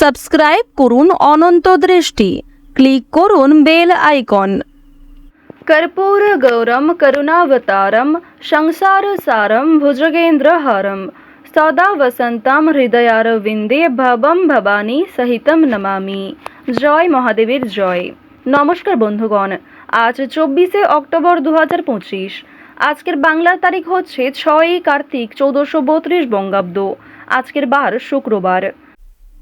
Subscribe করুন অনন্ত দৃষ্টি। Click করুন বেল আইকন। কর্পূর গৌরম করুণাবতারম সংসার সারম ভুজগেন্দ্রহারম। সদা বসন্তাম হৃদয়ারবিন্দে ভবম ভবানী সহিতম নমামি। জয় মহাদেবের জয়। নমস্কার বন্ধুগণ, আজ চব্বিশে অক্টোবর দু হাজার পঁচিশ। আজকের বাংলার তারিখ হচ্ছে ছয়ই কার্তিক চৌদ্দশো বত্রিশ বঙ্গাব্দ। আজকের বার শুক্রবার।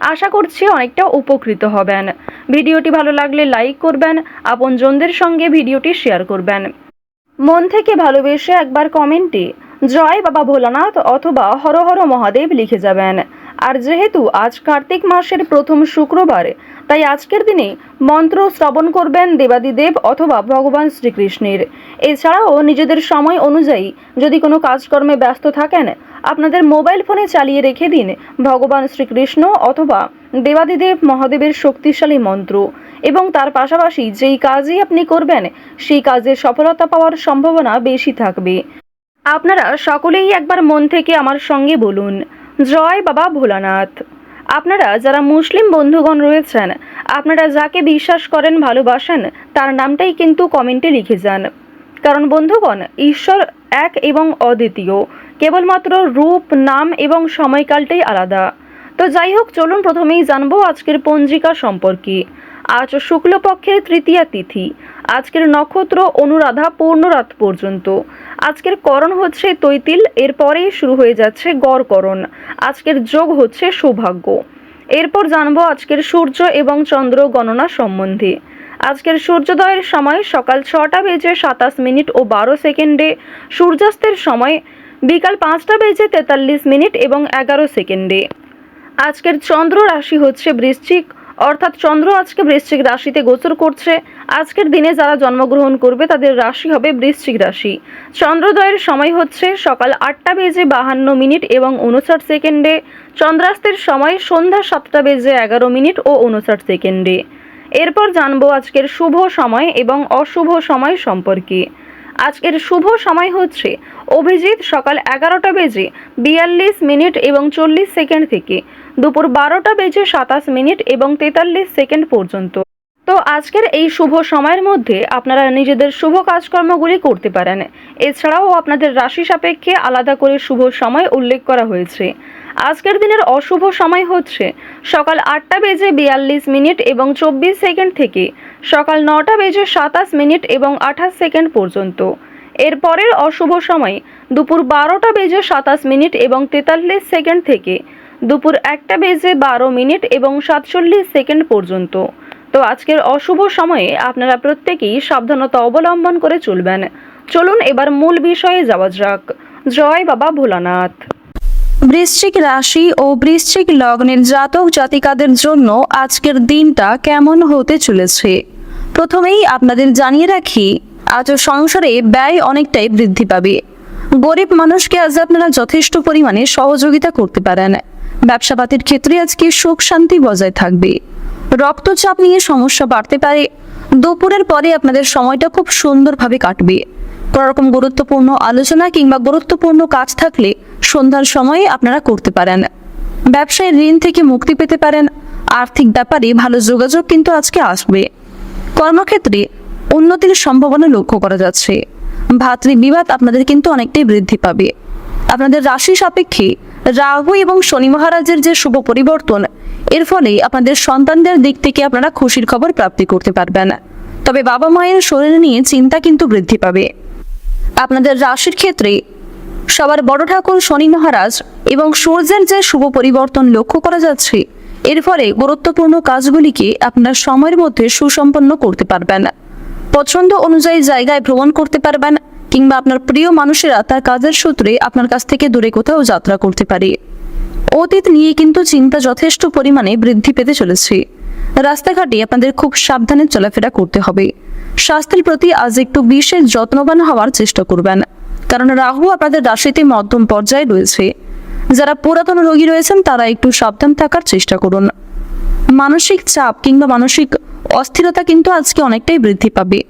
আশা করছি অনেকটা উপকৃত হবেন। ভিডিওটি ভালো লাগলে লাইক করবেন, আপনজনদের সঙ্গে ভিডিওটি শেয়ার করবেন। মন থেকে ভালোবেসে একবার কমেন্টে জয় বাবা ভোলানাথ অথবা হর হর মহাদেব লিখে যাবেন। আর যেহেতু আজ কার্তিক মাসের প্রথম শুক্রবার, তাই আজকের দিনে মন্ত্র শ্রবণ করবেন দেবাদিদেব অথবা ভগবান শ্রীকৃষ্ণের। এছাড়াও নিজেদের সময় অনুযায়ী যদি কোনো কাজকর্মে ব্যস্ত থাকেন, আপনাদের মোবাইল ফোনে চালিয়ে রেখে দিন ভগবান শ্রীকৃষ্ণ অথবা দেবাদিদেব মহাদেবের শক্তিশালী মন্ত্র। এবং তার পাশাপাশি যেই কাজই আপনি করবেন, সেই কাজে সফলতা পাওয়ার সম্ভাবনা বেশি থাকবে। আপনারা সকলেই একবার মন থেকে আমার সঙ্গে বলুন। জয় বাবা ভোলানাথ। আপনারা যারা মুসলিম বন্ধুগণ রয়েছেন, আপনারা যাকে বিশ্বাস করেন, ভালোবাসেন, তার নামটাই কিন্তু কমেন্টে লিখে যান। কারণ বন্ধুগণ, ঈশ্বর এক এবং অদ্বিতীয়। কেবলমাত্র রূপ, নাম এবং সময়কালটাই আলাদা। তো যাই হোক, চলুন প্রথমেই জানব আজকের পঞ্জিকা সম্পর্কে। আজ শুক্লপক্ষের তৃতীয়া তিথি। আজকের নক্ষত্র অনুরাধা পূর্ণরাত পর্যন্ত। আজকের করণ হচ্ছে তৈতিল এরপরেই শুরু হয়ে যাচ্ছে গড়করণ আজকের যোগ হচ্ছে সৌভাগ্য। এরপর জানব আজকের সূর্য এবং চন্দ্র গণনা সম্বন্ধে। আজকের সূর্যোদয়ের সময় সকাল ছটা বেজে সাতাশ মিনিট ও বারো সেকেন্ডে, সূর্যাস্তের সময় বিকাল পাঁচটা বেজে তেতাল্লিশ মিনিট এবং এগারো সেকেন্ডে। আজকের চন্দ্র রাশি হচ্ছে বৃশ্চিক। অর্থাৎ চন্দ্র আজকে বৃশ্চিক রাশিতে গোচর করছে। আজকের দিনে যারা জন্মগ্রহণ করবে, তাদের রাশি হবে বৃশ্চিক রাশি। চন্দ্রোদয়ের সময় হচ্ছে সকাল আটটা বেজে বাহান্ন মিনিট এবং উনষাট সেকেন্ডে। চন্দ্রাস্তের সময় সন্ধ্যা সাতটা বেজে এগারো মিনিট ও উনষাট সেকেন্ডে। এরপর জানব আজকের শুভ সময় এবং অশুভ সময় সম্পর্কে। আজকের শুভ সময় হচ্ছে অভিজিৎ সকাল এগারোটা বেজে বিয়াল্লিশ মিনিট এবং চল্লিশ সেকেন্ড থেকে। দুপুর বারোটা বেজে সাতাশ মিনিট এবং তেতাল্লিশ সেকেন্ড পর্যন্ত। তো আজকের এই শুভ সময়ের মধ্যে আপনারা নিজেদের শুভ কাজকর্মগুলি করতে পারেন। এছাড়াও আপনাদের রাশি সাপেক্ষে আলাদা করে শুভ সময় উল্লেখ করা হয়েছে। আজকের দিনের অশুভ সময় হচ্ছে সকাল আটটা বেজে বিয়াল্লিশ মিনিট এবং চব্বিশ সেকেন্ড থেকে সকাল নটা বেজে সাতাশ মিনিট এবং আঠাশ সেকেন্ড পর্যন্ত। এরপরের অশুভ সময় দুপুর বারোটা বেজে সাতাশ মিনিট এবং তেতাল্লিশ সেকেন্ড থেকে দুপুর একটা বেজে বারো মিনিট এবং সাতচল্লিশ সেকেন্ড পর্যন্ত। তো আজকের অশুভ সময়ে আপনারা প্রত্যেকেই সাবধানতা অবলম্বন করে চলবেন। চলুন এবার মূল বিষয়ে যাওয়া যাক। জয় বাবা ভোলানাথ। বৃশ্চিক রাশি ও বৃশ্চিক লগ্নের জাতক জাতিকাদের জন্য আজকের দিনটা কেমন হতে চলেছে? প্রথমেই আপনাদের জানিয়ে রাখি আজ সংসারে ব্যয় অনেকটাই বৃদ্ধি পাবে। গরিব মানুষকে আজ আপনারা যথেষ্ট পরিমাণে সহযোগিতা করতে পারেন। ব্যবসাপাতির ক্ষেত্রে আজকে সুখ শান্তি বজায় থাকবে। রক্তচাপ নিয়ে সমস্যা বাড়তে পারে। দুপুরের পরে আপনাদের সময়টা খুব সুন্দরভাবে কাটবে। কোনো রকম গুরুত্বপূর্ণ আলোচনা কিংবা গুরুত্বপূর্ণ কাজ থাকলে সন্ধ্যার সময়ে আপনারা করতে পারেন। ব্যবসায় ঋণ থেকে মুক্তি পেতে পারেন। আর্থিক ব্যাপারে ভালো যোগাযোগ কিন্তু আজকে আসবে। কর্মক্ষেত্রে উন্নতির সম্ভাবনা লক্ষ্য করা যাচ্ছে। ভাতৃ বিবাদ আপনাদের কিন্তু অনেকটাই বৃদ্ধি পাবে। আপনাদের রাশি সাপেক্ষে রাহু এবং শনি মহারাজের যে শুভ পরিবর্তন, এর ফলে আপনাদের সন্তানদের দিক থেকে আপনারা খুশির খবর প্রাপ্তি করতে পারবেন। তবে বাবা মায়ের শরীর নিয়ে চিন্তা কিন্তু বৃদ্ধি পাবে। আপনাদের রাশির ক্ষেত্রে সবার বড় ঠাকুর শনি মহারাজ এবং সূর্যের যে শুভ পরিবর্তন লক্ষ্য করা যাচ্ছে, এর ফলে গুরুত্বপূর্ণ কাজগুলিকে আপনার সময়ের মধ্যে সুসম্পন্ন করতে পারবেন। পছন্দ অনুযায়ী জায়গায় ভ্রমণ করতে পারবেন কিংবা আপনার প্রিয় মানুষেরা তার কাজের সূত্রে আপনার কাছ থেকে দূরে কোথাও যাত্রা করতে পারে। অতীত নিয়ে কিন্তু চিন্তা যথেষ্ট পরিমাণে বৃদ্ধি পেতে চলেছে। রাস্তাঘাটে আপনাদের খুব সাবধানে চলাফেরা করতে হবে। স্বাস্থ্যের প্রতি আজ একটু বিশেষ যত্নবান হওয়ার চেষ্টা করবেন। কারণ রাহু আপনাদের রাশিতে মধ্যম পর্যায়ে রয়েছে। যারা পুরাতন রোগী রয়েছেন, তারা একটু সাবধান থাকার চেষ্টা করুন। মানসিক চাপ কিংবা মানসিক অস্থিরতা কিন্তু আজকে অনেকটাই বৃদ্ধি পাবে।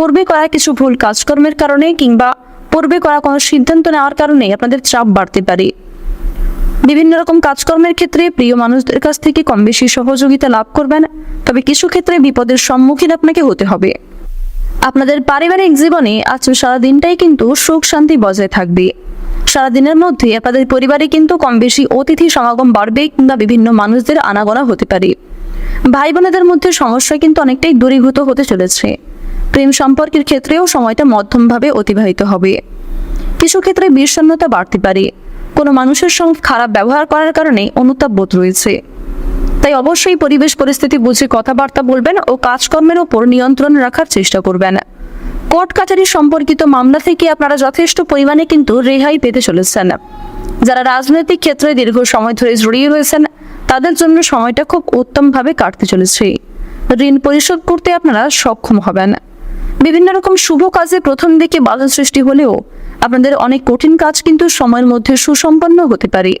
পূর্বে করা কিছু ভুল কাজকর্মের কারণে কিংবা পূর্বে করা কোনো সিদ্ধান্ত নেওয়ার কারণে আপনাদের চাপ বাড়তে পারে। বিভিন্ন রকম কাজকর্মের ক্ষেত্রে প্রিয় মানুষদের কাছ থেকে কম বেশি সহযোগিতা লাভ করবেন, তবে কিছু ক্ষেত্রে বিপদের সম্মুখীন আপনাকে হতে হবে। আপনাদের পারিবারিক জীবনে আজ সারা দিনটাই কিন্তু সুখ শান্তি বজায় থাকবে। সারাদিনের মধ্যে আপনাদের পরিবারে কিন্তু কম বেশি অতিথি সমাগম বাড়বে কিংবা বিভিন্ন মানুষদের আনাগোনা হতে পারে। ভাই বোনেদের মধ্যে সমস্যা কিন্তু অনেকটাই দূরীভূত হতে চলেছে। প্রেম সম্পর্কের ক্ষেত্রেও সময়টা মধ্যমভাবে অতিবাহিত হবে। কিছু ক্ষেত্রে বিষণ্ণতা বাড়তে পারে। কোনো মানুষের সঙ্গে খারাপ ব্যবহার করার কারণে অনুতাপ বোধ রয়েছে। তাই অবশ্যই পরিবেশ পরিস্থিতি বুঝে কথাবার্তা বলবেন ও কাজকর্মের ওপর নিয়ন্ত্রণ রাখার চেষ্টা করবেন। কোর্ট কাছারি সম্পর্কিত মামলা থেকে আপনারা যথেষ্ট পরিমাণে কিন্তু রেহাই পেতে চলেছেন। যারা রাজনৈতিক ক্ষেত্রে দীর্ঘ সময় ধরে জড়িয়ে রয়েছেন, তাদের জন্য সময়টা খুব উত্তমভাবে কাটতে চলেছে। ঋণ পরিশোধ করতে আপনারা সক্ষম হবেন। বিভিন্ন রকম শুভ কাজে প্রথম দিকে বাধা সৃষ্টি হলেও আপনাদের অনেক কঠিন কাজ কিন্তু সময়ের মধ্যে সুসম্পন্ন হতে পারে।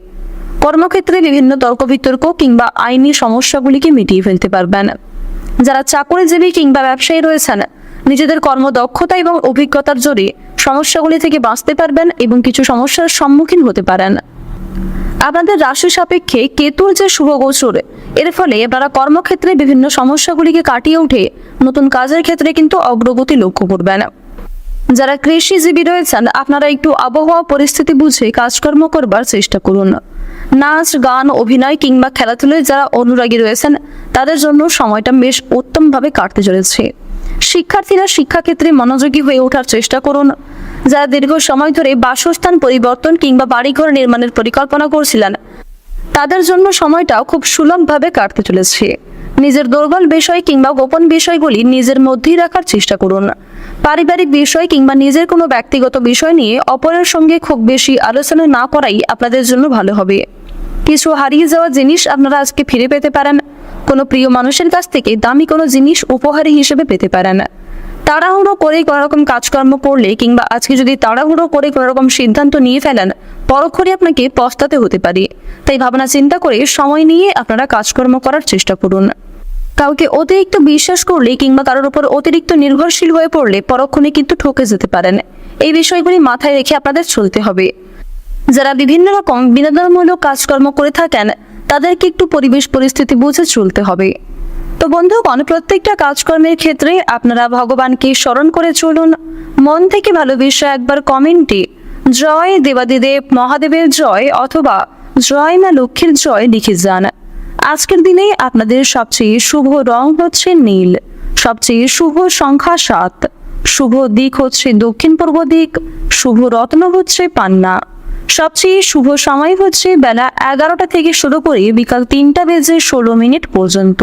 কর্মক্ষেত্রে বিভিন্ন তর্ক বিতর্ক কিংবা আইনি সমস্যাগুলিকে মিটিয়ে ফেলতে পারবেন। যারা চাকরিজীবী কিংবা ব্যবসায়ী রয়েছেন, নিজেদের কর্মদক্ষতা এবং অভিজ্ঞতার জোরে সমস্যাগুলি থেকে বাঁচতে পারবেন এবং কিছু সমস্যার সম্মুখীন হতে পারেন। আপনাদের রাশি সাপেক্ষে কেতুর যে শুভ গোচর এর ফলে আপনারা কর্মক্ষেত্রে বিভিন্ন সমস্যাগুলিকে কাটিয়ে উঠে নতুন কাজের ক্ষেত্রে কিন্তু অগ্রগতি লক্ষ্য করবেন। যারা কৃষিজীবী রয়েছেন, আপনারা একটু আবহাওয়া পরিস্থিতি বুঝে কাজকর্ম করবার চেষ্টা করুন। নাচ, গান, অভিনয় কিংবা খেলাধুলায় যারা অনুরাগী রয়েছেন, তাদের জন্য সময়টা বেশ উত্তমভাবে কাটতে চলেছে। শিক্ষার্থীরা শিক্ষাক্ষেত্রে মনোযোগী হয়ে ওঠার চেষ্টা করুন। যারা দীর্ঘ সময় ধরে বাসস্থান পরিবর্তন কিংবা বাড়িঘর নির্মাণের পরিকল্পনা করছিলেন তাদের জন্য সময়টাও খুব সুলভভাবে কাটতে চলেছে। নিজের দুর্বল বিষয় কিংবা গোপন বিষয়গুলি নিজের মধ্যেই রাখার চেষ্টা করুন। পারিবারিক বিষয় কিংবা নিজের কোনো ব্যক্তিগত বিষয় নিয়ে অপরের সঙ্গে খুব বেশি আলোচনা না করাই আপনাদের জন্য ভালো হবে। কিছু হারিয়ে যাওয়া জিনিস আপনারা আজকে ফিরে পেতে পারেন। কোনো প্রিয় মানুষের কাছ থেকে দামি কোনো জিনিস উপহারী হিসেবে পেতে পারেন। তাড়াহুড়ো করে কোনো রকম কাজকর্ম করলে কিংবা আজকে যদি তাড়াহুড়ো করে কোনো রকম সিদ্ধান্ত নিয়ে ফেলেন পরক্ষণে আপনাকে পস্তাতে হতে পারে। তাই ভাবনা চিন্তা করে সময় নিয়ে আপনারা কাজকর্ম করার চেষ্টা করুন। কাউকে অতিরিক্ত বিশ্বাস করলে কিংবা কারোর উপর অতিরিক্ত নির্ভরশীল হয়ে পড়লে পরক্ষণে কিন্তু ঠকে যেতে পারেন। এই বিষয়গুলি মাথায় রেখে আপনাদের চলতে হবে। যারা বিভিন্ন রকম বিনোদনমূলক কাজকর্ম করে থাকেন, তাদেরকে একটু পরিবেশ পরিস্থিতি বুঝে চলতে হবে। তো বন্ধুগণ প্রত্যেকটা কাজকর্মের ক্ষেত্রে আপনারা ভগবানকে স্মরণ করে চলুন। মন থেকে ভালোবেসে একবার কমেন্টে, জয় দেবাদিদেব, মহাদেবের জয় অথবা, জয় মা লক্ষ্মীর জয় লিখে যান। আজকের দিনে আপনাদের সবচেয়ে শুভ রং হচ্ছে নীল, সবচেয়ে শুভ সংখ্যা সাত। শুভ দিক হচ্ছে দক্ষিণ পূর্ব দিক, শুভ রত্ন হচ্ছে পান্না। সবচেয়ে শুভ সময় হচ্ছে বেলা এগারোটা থেকে শুরু করে বিকাল তিনটা বেজে ষোলো মিনিট পর্যন্ত।